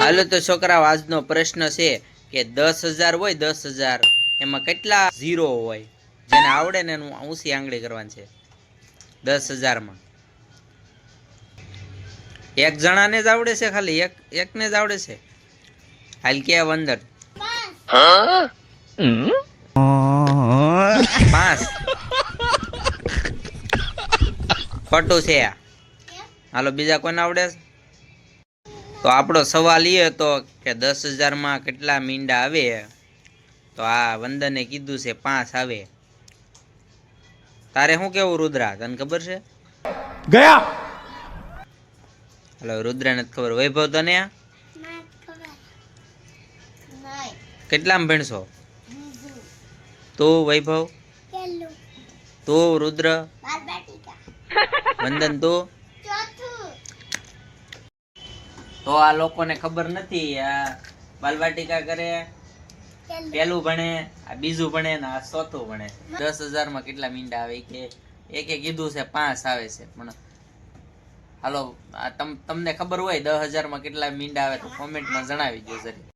હાલો તો છોકરાઓ, આજનો પ્રશ્ન છે કે દસ હજાર હોય, દસ હજાર, એમાં કેટલા ઝીરો હોય? જેને આવડે ને એનું ઊંચી આંગળી કરવાની છે. દસ હજારમાં. એક જણાને જ આવડે છે ખાલી, એક, એકને જ આવડે છે? હાલ કે અંદર પાંચ. ખોટું છે હાલો, બીજા કોને આવડે છે? તો આપણો સવાલ એ હતો કે દસ હજારમાં કેટલા મીંડા આવે? તો આ વંદને કીધું છે પાંચ આવે. તારે શું કેવું રુદ્રા? તને ખબર છે? ગયા! હલો રુદ્રા નથી ખબર. વૈભવ તને કેટલામાં ભણશો? તો વૈભવ? તો રુદ્ર? વંદન તું? તો આ લોકોને ખબર નથી આ બાલવાટિકા કરે પેલું. ભણે આ બીજું ભણે ને આ ચોથું ભણે. દસ હજારમાં કેટલા મીંડા આવે કે? એકે કીધું છે પાંચ આવે છે પણ હાલો તમ તમને ખબર હોય દસ હજારમાં કેટલા મીંડા આવે તો કોમેન્ટમાં જણાવી દો જરી.